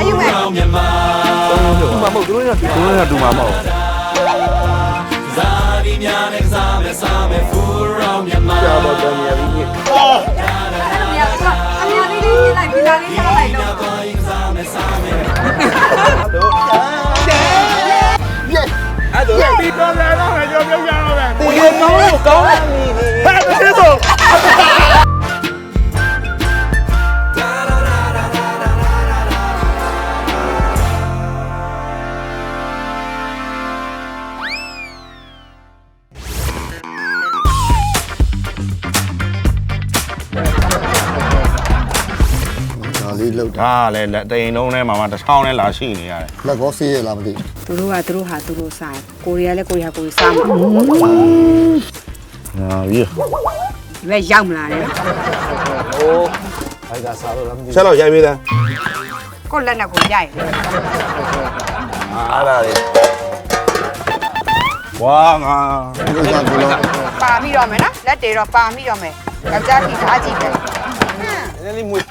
အာယူမယ်တူမှာမဟုတ်သူတို့ကသူတို့ကတူမှာမဟုတ်ကြာပါတည်းရပြီအမြအမြလေးလေးရေးလိုက်ဗီလာလေးထားလိုက်တော့အဲ့ဒါပြီးတော့လည်းတော့ကြောက်ကြောက်ရတော့ပဲကိုရကောင်းလို့ကောင်းတယ်ဟဲ့တည်းဆို ဒါလေးလောက်တာဒါလည်းလက်တိန်လုံးထဲမှာမှတစ်ချောင်းနဲ့လာရှိနေရတယ်လက်ကောဆေးရလားမသိသူတို့ကသူတို့ဟာသူတို့စားကိုရီးယားလည်းကိုရီးယားကိုရီးစားမှာဟာပြီးရွက်ရောက်မလာနဲ့ဆက်တော့ရိုက်ပေးတယ်ကိုလက်နဲ့ကိုရိုက်အားလာလေဝါငါဘူးဒီကဘလုံးပါမိတော့မယ်နော်လက်တွေတော့ပါမိတော့မယ်ယောက်ျားထိထားကြည့်ပဲနည်းနည်းလေးမွေး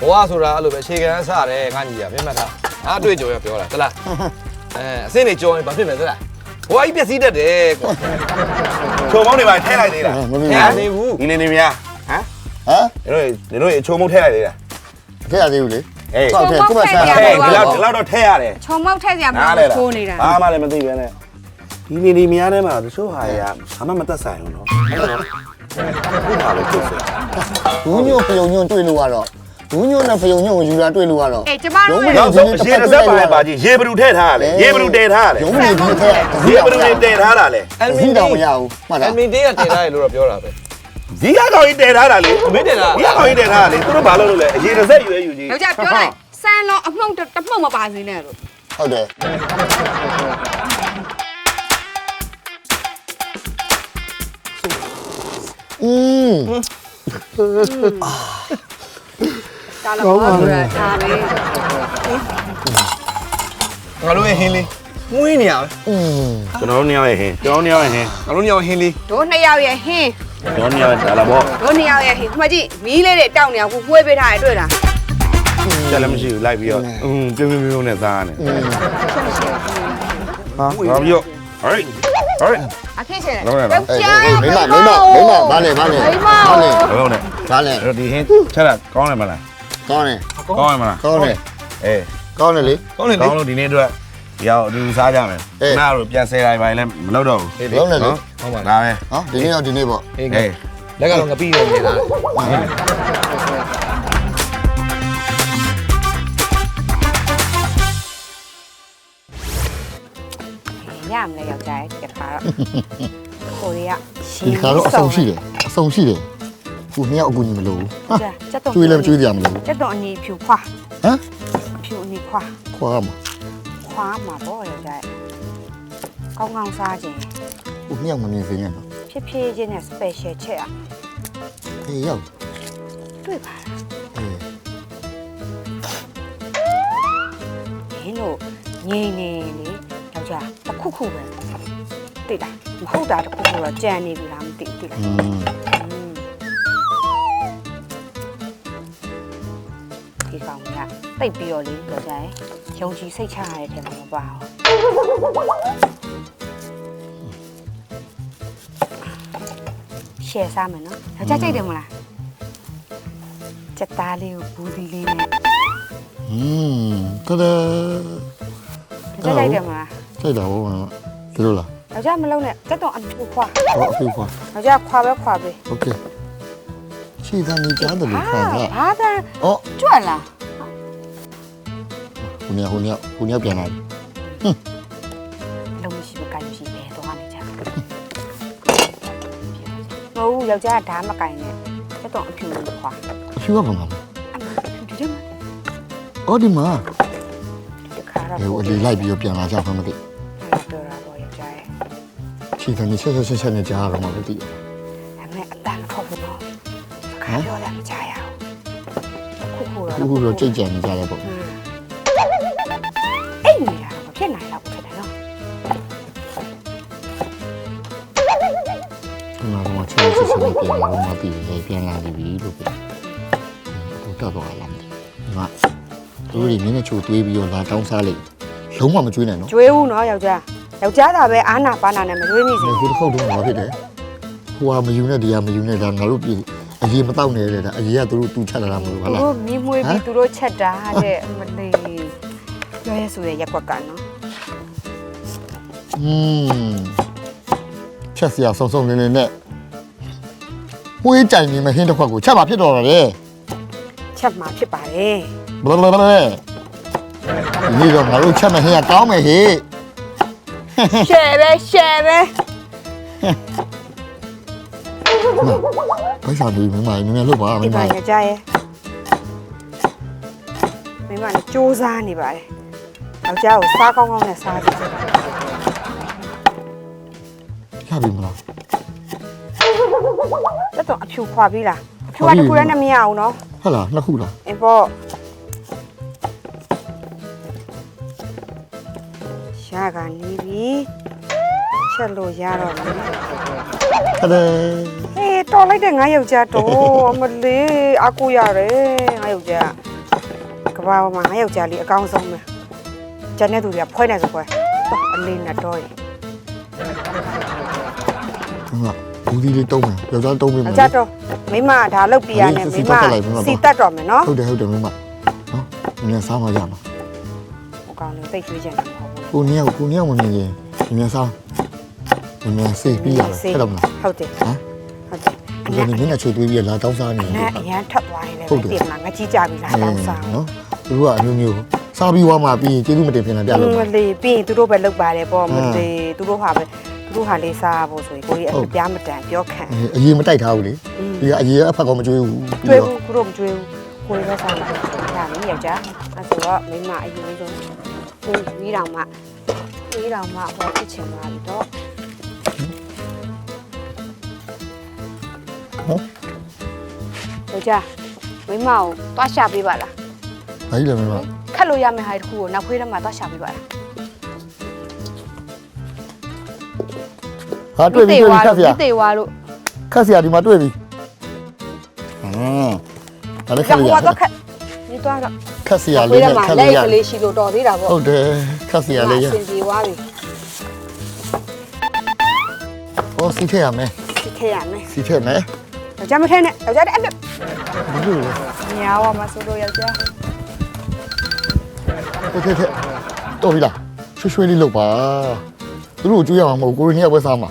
ဘဝဆိုတာအဲ့လိုပဲအခြေခံအစတယ်ငါညီရမျက်မှတ်ထားငါအတွေ့အကြုံရပြောတာတလားအဲအစင်းနေကြောရင်ဘာဖြစ်မလဲတလားဘဝကြီးပြည့်စည်တတ်တယ်ကွာချုံမောင်းတွေပါထဲလိုက်သေးလားမမြင်ဟဲ့ဘူးနေဘူးဒီနေနေများဟမ်ဟမ်တို့တို့ချုံမောင်းထဲလိုက်သေးလားထည့်ရသေးဘူးလေအေးဆောက်ထည့်ခုမှဆန်းဟဲ့ဒီလောက်ဒီလောက်တော့ထဲရတယ်ခြုံမောက်ထက်စရာမနားလိုလေလားခိုးနေတာဘာမှလည်းမသိပဲနဲ့ဒီနေနေများထဲမှာတချို့ဟာရဘာမှမသက်ဆိုင်ဘူးနော်ဟုတ်ပါလို့ကျုပ်စဘူးညို့ဖယုံညွန့်တွေ့လို့ကတော့ ဘူးညို့နဲ့ဖယုံညွန့်ကိုယူတာတွေ့လို့ကတော့အေးကျမတို့လုံးဝနောက်ဆုံးရေတစ်စက်ပါလဲပါကြီးရေဘလူထည့်ထားရလေရေဘလူတည်ထားရလေရုံးမနေဘူးထည့်ရေဘလူတွေတည်ထားတာလေအန်မစီင်တော့တေးမရဘူးမှတ်အလားန်မင်တေးကတင်ထားရလို့တော့ပြောတာပဲဒီကကောင်ကြီးတည်ထားတာလေမင်းတင်လားဒီကကောင်ကြီးတည်ထားတာလေသူတို့ဘာလုပ်လို့လဲရေတစ်စက်ယူရယူကြီးယောက်ျားပြောလိုက်စမ်းလုံးအမှုန့်တစ်မှုန့်မပါစေနဲ့လို့ဟုတ်တယ်อืม ဒါလောက်ပါဆိုတာဒါပဲငါတို့ရဲ့ဟင်းလေးငွေးနေရပဲကျွန်တော်တို့နှစ်ယောက်ရဲ့ဟင်းကျွန်တော်တို့နှစ်ယောက်ရဲ့ဟင်းငါတို့နှစ်ယောက်ဟင်းလေးတို့နှစ်ယောက်ရဲ့ဟင်းကျွန်တော်နှစ်ယောက်ဒါလာပေါ့တို့နှစ်ယောက်ရဲ့ဟင်းဒီမှာကြည့်မီးလေးတွေတောက်နေအောင်ကိုကိုွေးပေးထားရတွေ့လားကြက်လည်းမရှိဘူးလိုက်ပြီးတော့อืมပြုံးပြုံးပြုံးနဲ့သားနေဟာဟာပြီးတော့ alright alright အခင်းရှင်လေလောက်ရတာမိမမိမမိမဗားလေဗားလေဗားလေဗားလေဒီဟင်းချက်တာကောင်းတယ်မလား ကောင်းတယ်ကောင်းတယ်မလားကောင်းတယ်အေးကောင်းတယ်လေ ကောင်းနေလေကောင်းလို့ဒီနေ့အတွက်ရောက်အတူစားကြမယ်အေးနားတို့ပြန်ဆယ်တိုင်းပိုင်းလည်းမလုပ်တော့ဘူးဟေးလုံးတယ်လေဟုတ်ပါဒါလားပဲဟောဒီနေ့တော့ဒီနေ့ပေါ့ ဟေးအေး လက်ကတော့ငပိနေနေတာ ရမလဲယောက်ျားရဲ့တခါတော့ ကိုရီးယားရှဒီခါတော့အဆုံရှိတယ်အဆုံရှိတယ် ခုနှစ်ယောက်အကူညီမလို့ဟာ ချက်တော့ ကျွေးလည်းမကျွေးကြမလို့ ချက်တော့အနေဖြူခွာ ဟမ် ဖြူအနေခွာ ခွာမှာ ခွာမှာပေါ့ယောက်ျားရဲ့ကောင်းကောင်းစားခြင်း ခုနှစ်ယောက်မမြင်စင်းရတော့ ဖြစ်ဖြစ်ချင်းနဲ့ special ချက်อ่ะ အေးရောက် တွေ့ပါလား အေး ရင်းတို့ငိမ့်နေလေယောက်ျားတစ်ခုခုပဲသိတာမဟုတ်တာတစ်ခုခုတော့ကြံနေပြီလားမသိသိလား อืม တိတ်ပြီးတော့လေတော်ကြရင်ယုံကြည်စိတ်ချရတဲ့ထဲမှာမပါဘူးရှယ်စားမယ်နော်။ကြောက်ကြိုက်တယ်မလား။ကြက်သားလေးကိုဘူးသီးလေးနဲ့อืมကဒါကြောက်ကြိုက်တယ်မလား။ကြိုက်တာဘောမလား။ဒီလိုလား။ကြောက်ကြမလုံးနဲ့ကြက်တော့အပြူခွာ။ဟောအပြူခွာ။ကြောက်ကြခွာပဲခွာပဲ။ Okay ။ရှိသားနေကြားတယ်လို့ခံစား။ဟာဒါ။အော်ကြွလား။ ခုနှစ်ယောက်ခုနှစ်ယောက်ခုနှစ်ယောက်ပြန်လာပြီလုံးမရှိမကိုင်မရှိပဲတော့နေကြမဟုတ်ယောက်ျားကဓာတ်မကင်နဲ့စက်တော့အဖြူလေးခွာအဖြူကဘာမှမအမဒီဒီမှာအော်ဒီမှာဒီခါတော့ဟိုအလေးလိုက်ပြီးတော့ပြန်လာကြမှာမသိပြောတာပေါ့ယောက်ျားရဲ့ခြေသားနေဆက်ဆက်ဆက်ဆက်နေကြရတော့မှမသိအမေအတန်ခေါ်ဘူးနော်ခါပြောလည်းမချရအောင်ခုခုတော့ဘူးခုတော့ကြိတ်ကြံနေကြတယ်ပေါ့ ပြန်လာတော့မှသိတယ်ပြန်လာပြီလို့ပြောဟိုတက်တော့လာမသိငါသူတို့တွေနင်းနဲ့ချိုတွေးပြီးတော့လာတောင်းစားလိုက်လုံးဝမကျွေးနိုင်နော်ကျွေးဦးနော်ယောက်ျားယောက်ျားသာပဲအာနာပါနာနဲ့မကျွေးမိစေဟိုတစ်ခေါက်တော့ဘာဖြစ်တယ်ဟိုကမယူနဲ့ဒီကမယူနဲ့ဒါငါတို့ပြည်အရေးမတော့နေလေဒါအရေးကသူတို့တူချက်လာတာမလို့ဟာသူလား တို့မြင်းမွေးပြီးဟမ် သူတို့ချက်တာတဲ့မလေးပြောရဲဆိုရရက်ကွက်ကနော်อืมချက်စရာဆုံဆုံလင်းလင်းနဲ့ ဝေးကြိုင်နေမဟင်းတစ်ခွက်ကိုချက်ပါဖြစ်တော်တယ်ချက်မှာဖြစ်ပါတယ်ဘလဘလဘလဒီတော့ငါတို့ချက်မဟင်းကကောင်းမယ်ဟေ့ရှယ်ပဲရှယ်ပဲဘိုက်စာနေမင်းမနည်းနည်းလှုပ်ပါမဒီင်းမပါယောက်ျားရဲ့မိမလည်းစူးစမ်းနေပါတယ်ယောက်ျားကိုစားကောင်းကောင်းနဲ့စားကြည့်ရပြီမလား တက်တော့အဖြူခွာပြီလားအဖြူကတခုလည်းနဲ့မရအောင်နော်ဟုတ်လားနှစ်ခုလားအင်းပေါ့ရှားကနေပြီချက်လို့ရတော့မယ်ဟဲ့လေဟေးတော်လိုက်တဲ့ငါယောက်ျားတော့အမလေးအကူရတယ်ငါယောက်ျားကဘာပေါ်မှာငါယောက်ျားလေးအကောင်းဆုံးပဲကျန်တဲ့သူတွေကဖွဲနေဆိုဖွဲတော့အလေးနဲ့တော့ရငါ ဘူးဒီလေးတုံးမယ်ယောက်ျားတုံးပြီမယောယ်က်ျားတော့မိမဒါလုတ်ပြရနဲ့စီမိတက်မတက်လိုက်မိမစီတက်တော့မယ်နော်ဟုတ်တယ်ဟုတ်တယ်မင်းမနော်နည်းစားမှရမှာဟိုကောင်လေးသိတ်ရွှေ့ချင်တာမဟုတ်ဘူးကိုနည်းကိုနည်းမမြင်ရင်နည်းစားနည်းစေးပြီးရတယ်အဲ့တော့မလားဟုတ်တယ်ဟမ်ဟုတ်တယ်ဒီနေ့မင်းနဲ့ချိုတွေးပြီးလာတောင်းစားနေနဲ့အရန်ထပ်သွားရင်လည်းပြင်မှာငကြီးကြပြီလားတောင်းစားနော်သူတို့ကအမျိုးမျိုးစားပြီးွားမှပြီးကျေးဇူးမတင်ပြင်လာပြလို့ မလေးပြီးရင်သူတို့ပဲလုတ်ပါတယ်ပေါ့မလေးသူတို့ဟာပဲ သူတို့ဟာလေးစားဖို့ဆိုရင်ကိုကြီးအပြားမတန်ပြောခံအရေးမတိုက်ထားဘူးလေဒီကအရေးအဖက်ကောင်မကြွေးဘူးကျွေးဘူးသူတို့မကျွေးဘူးကိုကြီးပဲစားမှာဒါမင်းယောက်ျားအဲဆိုတော့မိမအရင်ဆုံးကိုကြီးတောင်မှကြီးတောင်မှဟောဖြစ်ချင်ပါပြီတော့ယောက်ျားမိမကိုတွားရှာပေးပါလားဘာကြီးလဲမင်းမခတ်လို့ရမယ့်ဟာတစ်ခုကိုနောက်ခွေးထဲမှာတွားရှာပေးပါလား ဟာတွေ့ပြီတွေ့ပြီခက်စရာတေဝါတို့ခက်စရာဒီမှာတွေ့ပြီဟမ်ဒါလည်းခကြောက်က်ရဟိုကတော့ခက်နေတော့တော့ခက်စရာခွေးလေးထဲနဲ့မှာခက်လက်လို့ရကလေးရှိလို့တော်သေးတာပေါ့ဟုတ်တယ်ခက်စရာလေးရအဆင်ပြေသွားပြီဟောစီးထည့်ရမယ်ဒီခဲရမယ်စီးထည့်မယ်ယောက်ျားမထဲနဲ့ယောက်ျားတဲ့အဲ့ဒါဘာလို့လဲညာဝမှာဆိုလို့ယောက်ျားထည့်ထည့်ထည့်တော်ပြီလားရွှေရွှေလေးလုပ်ပါသူတို့ကိုကြွေးရမှာမဟုတ်ကိုရင်းနှစ်ယောက်ပဲစားမှာ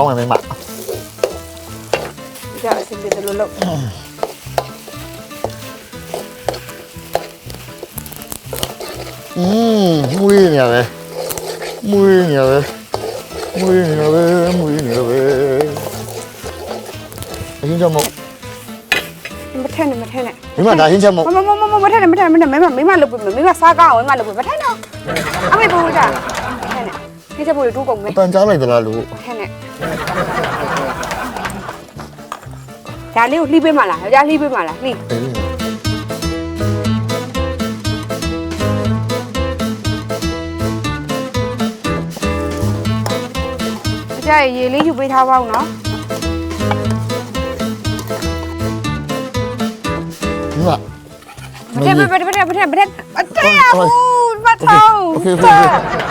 င်းမယ်မင်းမယောက်ျားအဆင်ပြေတယ်လို့လုပ်อืมမွေးနေရပဲမွေးနေရပဲမွေးနေရပဲမွေးနေရပဲအရင်ကြောင့်မဟုတ်မထည့်နဲ့မထည့်နဲ့မင်းမဒါဟင်းချက်မဟုတ်မမမမမထ ည့်နဲ့မထည့်နဲ့မထည့်နဲ့မိမမိမလုပ်ပြီမိမစားကောင်းအောင်မိမလုပ်ပြီမထည့်နဲ့အမေဘူးတာထည့်နဲ့ဒီချက်ဖို့တူးကုန်မယ်တန်ကြားလိုက်သလားလို့ထည့်နဲ့ဒါလေးကိုလှီးပေးမှလားယောက်ျားလှီးပေးမှလားလှီးအေးကြရရေလေးယူပေးထားပါဦးနော်မင်းမမထက်မထက်မထက်မထက်မထက်အတဲရဘူးမ ထောင်း โอเคโอเค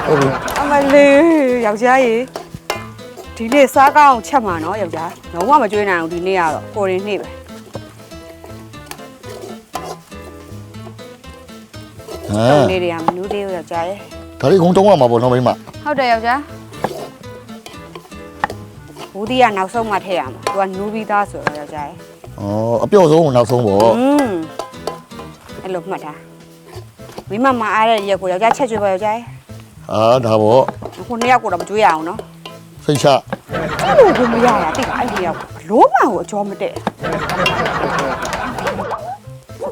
โอเค အမလေးယောက်ျားရေဒီနေ့စားကောင်းချက်မှာနော်ယောက်ျားလုံးဝမကြွေးနိုင်ဘူးဒီနေ့ကတော့ကိုရင်နေ့ပဲ ဟမ် နေ့တွေကမနူးသေးဘူးယောက်ျားရေ ဒါလေးကုန်းတုံးရမှာပေါ့နော်မိမ ဟုတ်တယ်ယောက်ျားဘူးဒီကနောက်ဆုံးမှထည့်ရမှာသူကနူးပြီးသားဆိုတော့ယောက်ျားရေ ဩအပြော့ဆုံးနောက်ဆုံးပေါ့ อืมအဲ့လိုမှတ်တာ မိမမအားတဲ့ရက်ကိုယောက်ျားချက်ကျွေးပါယောက်ျားရေအာဒါပေါ့ခုနှစ်ယောက်ကိုတော့မကြွေးရအောင်နော်ဖိတ်ချကျလို့ကိုမရရတိတ်အဲ့ဒီရောက်ဘလို့မှကိုအကျော်မတည့်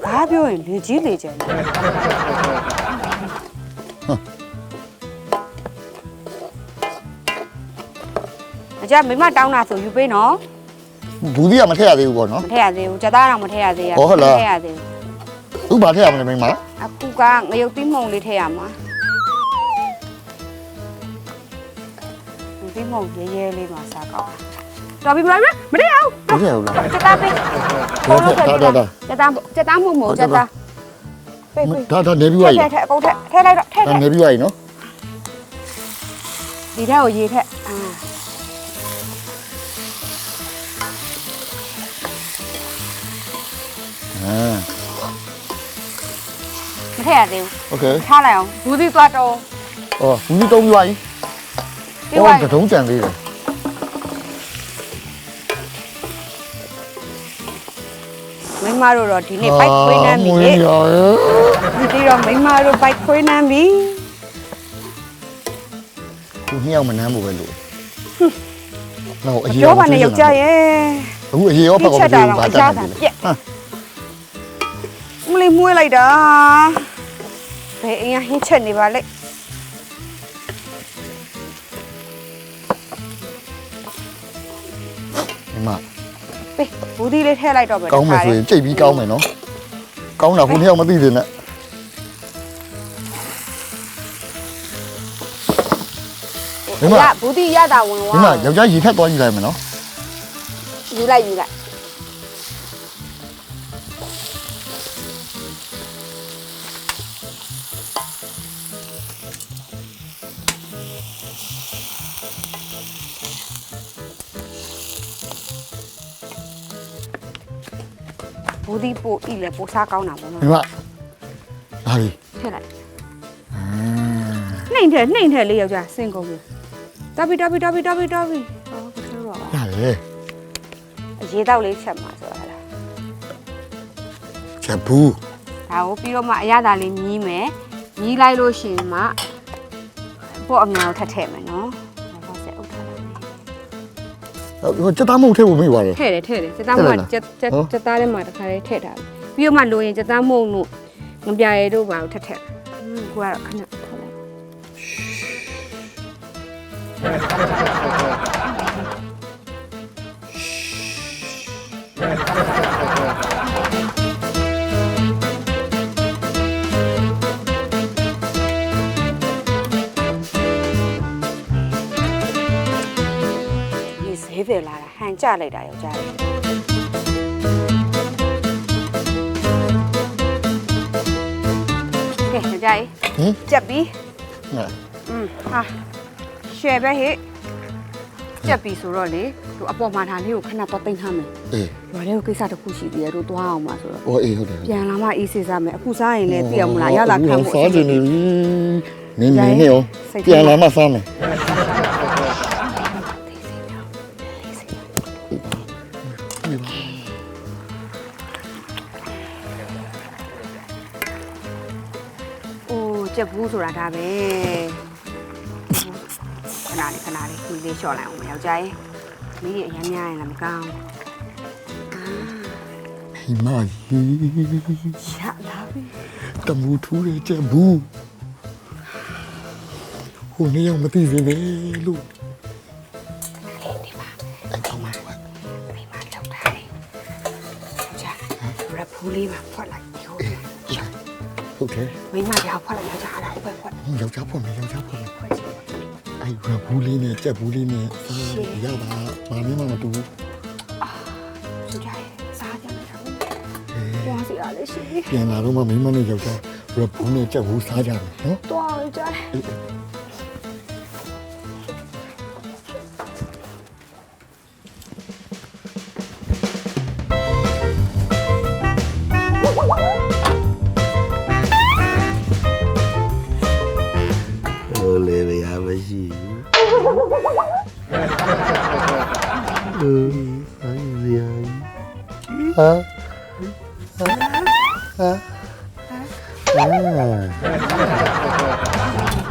ဘာပြောရင်လေကြီးလေကျန်တယ်အကြမိမတောင်းတာဆိုယူပေးနော်ဘူးဒီကမထည့်ရသေးဘူးပေါ့နော်မထည့်ရသေးဘူးကြက်သားတော့မထည့်ရသေးရဟောဟုတ်လားမထည့်ရသေးဘူး သူ့ဘာထည့်ရမလဲမိမအခုကငရုတ်သီးမှုန်လေးထည့်ရမှာငရုတ်သီးမှုန်ရဲရဲလေးမှာစားကောင်းတော်ပြီမလားမထည့်အောင်မထည့်ဘူးလားကြက်သားပေးဒါဒါဒါဒါကြက်သားကြက်သားမှုန်မှုန်ကြက်သားပေးပေးဒါဒါနေပြီးထသွားည့်ပြီထည့်ထည့်အကုန်ထည့်ထည့်လိုက်တော့ထည့်ဒါထည့်နေပြီးသွားပြီနော်ဒီထဲကိုရေထည့်အာအာ ထည့်ရသေးဘူး โอเค ထားလိုက်အောင်ဘူးသီးသွားတော့ အော်ဘူးဒီတုံးပြီးသွားပြီ ပြီးသွား တတုံးကြံသေးတယ် မိမတို့တော့ဒီနေ့ဘိုက်ခွေးနှမ်းပြီ မွေး လေ ရရဲ့ ဒီတိတော့မိမတို့ဘိုက်ခွေးနှမ်းပြီ သူနှစ်ယောက်မနှမ်းဘူးပဲလို့တော့အရေး ပြောပါနဲ့ယောက်ျားရဲ့ အခုအရေးရောဖ ဒီ က်ကော ချက် မ တာ ပြော တော့ ဘာ အ တတ် ကြ နေ တာ လဲ ပြက်မလေးမွေးလိုက်တာ ဘယ်အင်းဟင်းချက်နေပါလဲဒီမှာပေးဘူးဒီလေးထည့်လိုက်တော့ပဲကောင်းမယ်ဆိုရင်ကြိတ်ပြီးကောင်းမယ်နော်ကောင်းတာခုနှစ်ယောက်မသိသေးနဲ့ဒီမှာဘူးဒီရတာဝင်ဒီသွားမှာယောက်ျားရေထက်သွားယူလိုက်မယ်နော်ယူလိုက်ယူလိုက် ဘူးဒီပို့ဤလေပို့စားကောင်းတာပေါ့နော်ဒီမှာဒါလေးထည့်လိုက်နှိမ့်ထဲနှိမ့်ထဲလေးယောက်ျားစင်ကုန်ပြီတော်ပြီတော်ပြီတော်ပြီတော်ပြီတော်ပြီဟောကထိုးတော့ပါရတယ်အရေးတော့လေးချက်မှာဆိုတာလားချက်ဘူးဒါကိုပြီးတော့မှအရသာလေးမြည်မယ်မြည်လိုက်လို့ရှိရင်မှပေါ့အများကိုထပ်ထည့်မယ်နော် ဟိုချက်သားမဟုတ်ထည့်ဖို့မေ့ပါလေထည့်တယ်ထည့်တယ်စက်သားမှာစက်စက်စက်သားထဲမှာတစ်ခါလေးထည့်ထားတယ်ပြီးတော့မှလိုရင်စက်သားမုံတို့ငပြရဲတို့ဘာလို့ထပ်ထည့်ကိုကတော့ခဏထားလိုက် ဒီဈေးပဲလာတာဟန်ကြလိုက်တာယောက်ျားလေးကဲယောက်ျားလေးဟင်ကြက်ပြီဟဲ့อืมဟာရှယ်ပဲဟဲ့ကြက်ပြီဆိုတော့လေသူအပေါ်မှာထားလေးကိုခဏတော့တင်ထားမယ်အေးရွာလေးကိုကိစ္စတစ်ခုရှိသေးတယ်တို့သွားအောင်ပါဆိုတော့ဟောအေးဟုတ်တယ်ပြန်လာမှအေးစေးစားမယ်အခုစားရင်လည်းသိရမလားရတာခံဖို့စားကြနေပြီနင်းနေနေရောစိတ်ထဲပြန်လာမှစားမယ် အိုးကြက်ဘူးဆိုတာဒါပဲခဏလေးခဏလေးဒီလေးလျှော့လိုက်အောင်မယောက်ျားရဲ့မင်းကြီးအရင်များရင်လည်းမကောင်းဟိမကြီးရလာပြီတမူထူးတဲ့ချက်ဘူးဟိုနေ့ရောက်မသိသေးပဲလို့ဒီမှာအဲ့တော့မှမိမလောက်တာလေယောက်ျားရပူလေးမှာဖွက်လိုက်ဒီ ဟိုလေးဟုတ်တယ်မိမကြောက်ဖွက်လိုက်ယောက်ျားအဲ့ဒါဖွက်ဖွက်ယောက်ျားဖွင့်မယ်ယောက်ျားဖွင့်မယ်ဖွက်ချင်အဲ့ရဘူးလေးနဲ့ကြက်ဘူးလေးနဲ့ရတာဘာမှမတူဘူးသူကြရဲ့စားကြမယ်တော့တွားစီရလေးရှိပြီပြန်လာတော့မှမိမနဲ့ယောက်ျားရဘူးနဲ့ကြက်ဘူးစားကြတယ်နော်တွားကြတ 감사합니다.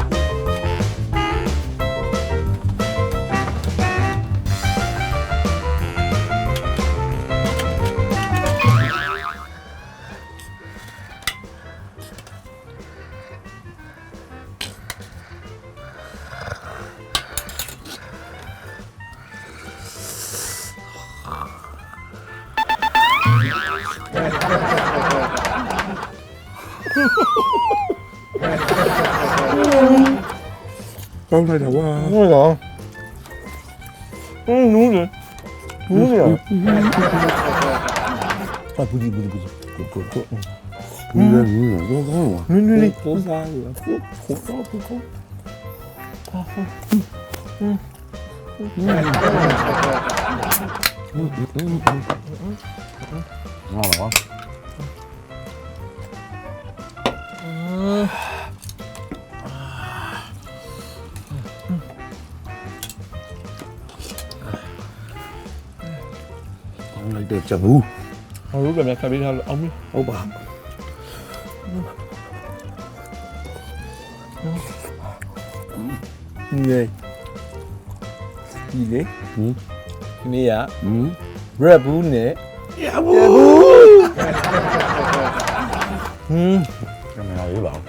ကောင်းလိုက်တာဝါဟုတ်လားဟင်းနူးလေနူးလေအပူဒီပူဒီပူဒီပူပူပူရင်းရင်းတော့ကောင်းဝါနူးနူးလေးကိုစားရပူပူပူပူငါလာ အောင်လိုက်တဲ့ချက်ဘူးဟိုကလည်းခပ်ပေးထားလို့အောင်ပြီဟုတ်ပါနေဒီလေဟင်းဒီနေ့ကဟင်း red bull နဲ့ရဘူးဟင်းကင်မရာရေးပါဦး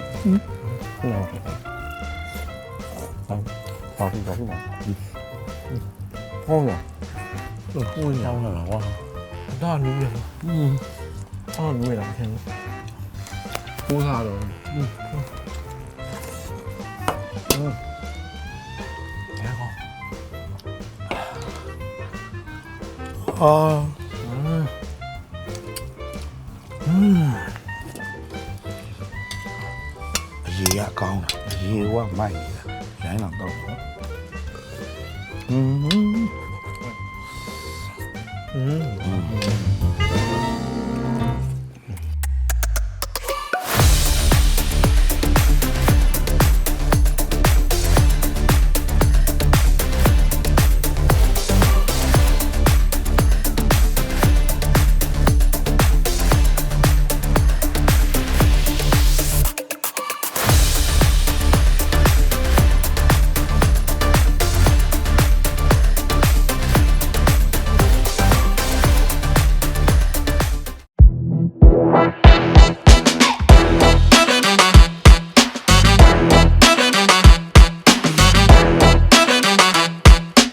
ပါပြီပါပြီပါဟောင်းလားဟိုးညော င်းလာဝါဒါနူးရလားဟင်းအော်နူးရလားခင်ဗျကိုးစားတော့အာအရေကကောင်းတာအရေကမိုက်နေတာရိုင်းတော့တော့ဟွန်း